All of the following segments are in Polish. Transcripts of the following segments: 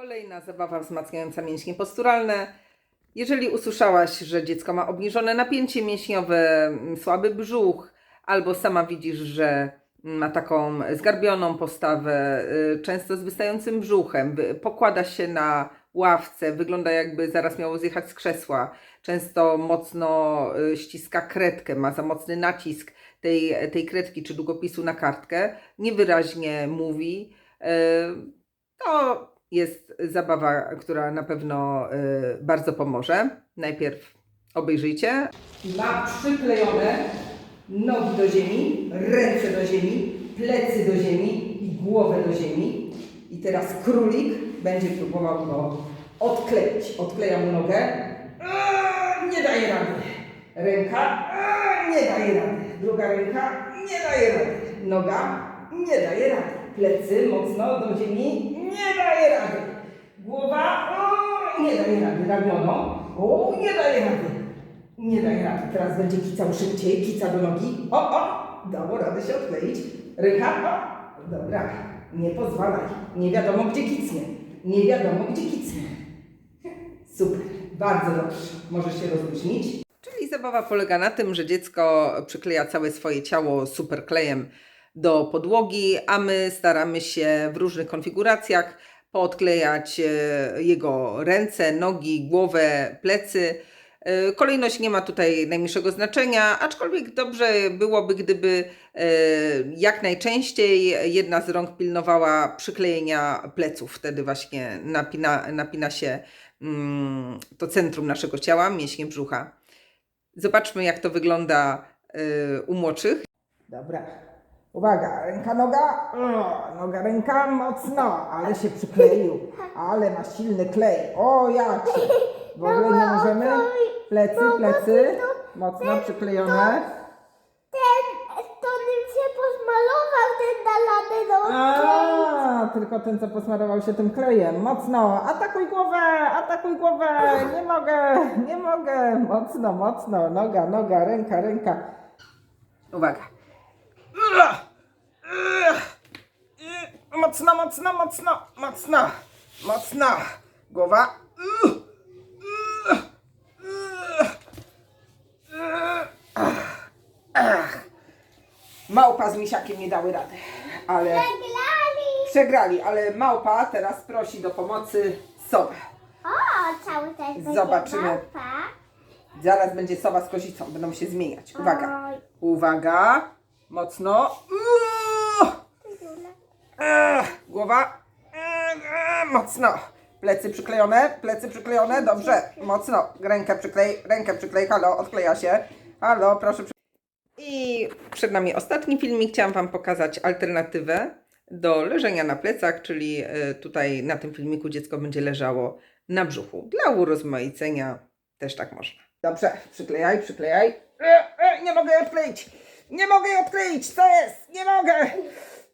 Kolejna zabawa wzmacniająca mięśnie posturalne. Jeżeli usłyszałaś, że dziecko ma obniżone napięcie mięśniowe, m, słaby brzuch, albo sama widzisz, że ma taką zgarbioną postawę, y, często z wystającym brzuchem, pokłada się na ławce, wygląda jakby zaraz miało zjechać z krzesła, często mocno y, ściska kredkę, ma za mocny nacisk tej, tej kredki czy długopisu na kartkę, niewyraźnie mówi, y, to jest zabawa, która na pewno y, bardzo pomoże. Najpierw obejrzyjcie. Ma przyklejone nogi do ziemi, ręce do ziemi, plecy do ziemi i głowę do ziemi. I teraz królik będzie próbował go odkleić. Odkleja mu nogę. Nie daje rady. Ręka. Nie daje rady. Druga ręka. Nie daje rady. Noga. Nie daje rady. Plecy mocno do ziemi. Nie daje rady. Głowa. O, nie daje rady. Ramiono. O, nie daje rady. Nie daje rady. Teraz będzie kicał szybciej. Kica do nogi. O, o. Dało radę się odkleić. Ręka. O. Dobra. Nie pozwalaj. Nie wiadomo gdzie kicnie. Nie wiadomo gdzie kicnie. Super. Bardzo dobrze. Możesz się rozluźnić. Czyli zabawa polega na tym, że dziecko przykleja całe swoje ciało superklejem do podłogi, a my staramy się w różnych konfiguracjach poodklejać e, jego ręce, nogi, głowę, plecy. E, Kolejność nie ma tutaj najmniejszego znaczenia, aczkolwiek dobrze byłoby, gdyby e, jak najczęściej jedna z rąk pilnowała przyklejenia pleców. Wtedy właśnie napina, napina się mm, to centrum naszego ciała, mięśnie brzucha. Zobaczmy, jak to wygląda u młodszych. Dobra. Uwaga, ręka, noga. O, noga, ręka, mocno, ale się przykleił. Ale ma silny klej. O, jak się. W ogóle nie możemy. Plecy, plecy. Mocno przyklejone. Ten, to nim się posmalował ten nalany do A, tylko ten, co posmarował się tym klejem. Mocno. Atakuj głowę, atakuj głowę. Nie mogę, nie mogę. Mocno, mocno. Noga, noga, ręka, ręka. Uwaga. Mocno, mocno, mocno, mocno. Mocno. Głowa. Małpa z misiakiem nie dały rady, ale przegrali, ale małpa teraz prosi do pomocy sowę. O, cały czas będzie Zobaczymy. mapa. Zaraz będzie sowa z kozicą, będą się zmieniać. Uwaga, uwaga, mocno. Uuu! Głowa, mocno. Plecy przyklejone, plecy przyklejone, dobrze, mocno. Rękę przyklej, rękę przyklej, halo, odkleja się. Halo, proszę. przy- I przed nami ostatni filmik. Chciałam Wam pokazać alternatywę do leżenia na plecach, czyli e, tutaj na tym filmiku dziecko będzie leżało na brzuchu. Dla urozmaicenia też tak można. Dobrze, przyklejaj, przyklejaj. E, e, nie mogę odkleić! Nie mogę odkleić! Co jest? Nie mogę!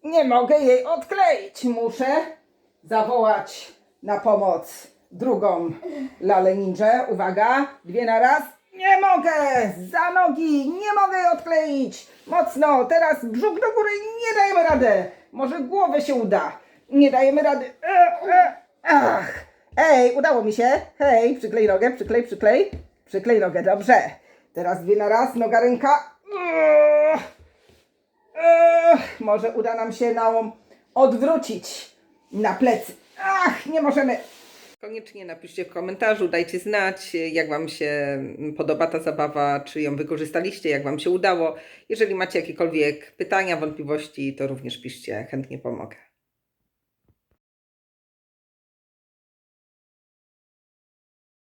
Nie mogę jej odkleić! Muszę zawołać na pomoc drugą lalę ninja. Uwaga, dwie na raz. Nie mogę! Za nogi! Nie mogę jej odkleić! Mocno! Teraz brzuch do góry! Nie dajemy rady! Może głowę się uda! Nie dajemy rady! E, e, ach! Ej, udało mi się! Hej, przyklej nogę, przyklej, przyklej. Przyklej nogę, dobrze. Teraz dwie na raz, noga, ręka. Może uda nam się ją odwrócić na plecy. Ach, nie możemy. Koniecznie napiszcie w komentarzu, dajcie znać, jak Wam się podoba ta zabawa, czy ją wykorzystaliście, jak Wam się udało. Jeżeli macie jakiekolwiek pytania, wątpliwości, to również piszcie, chętnie pomogę.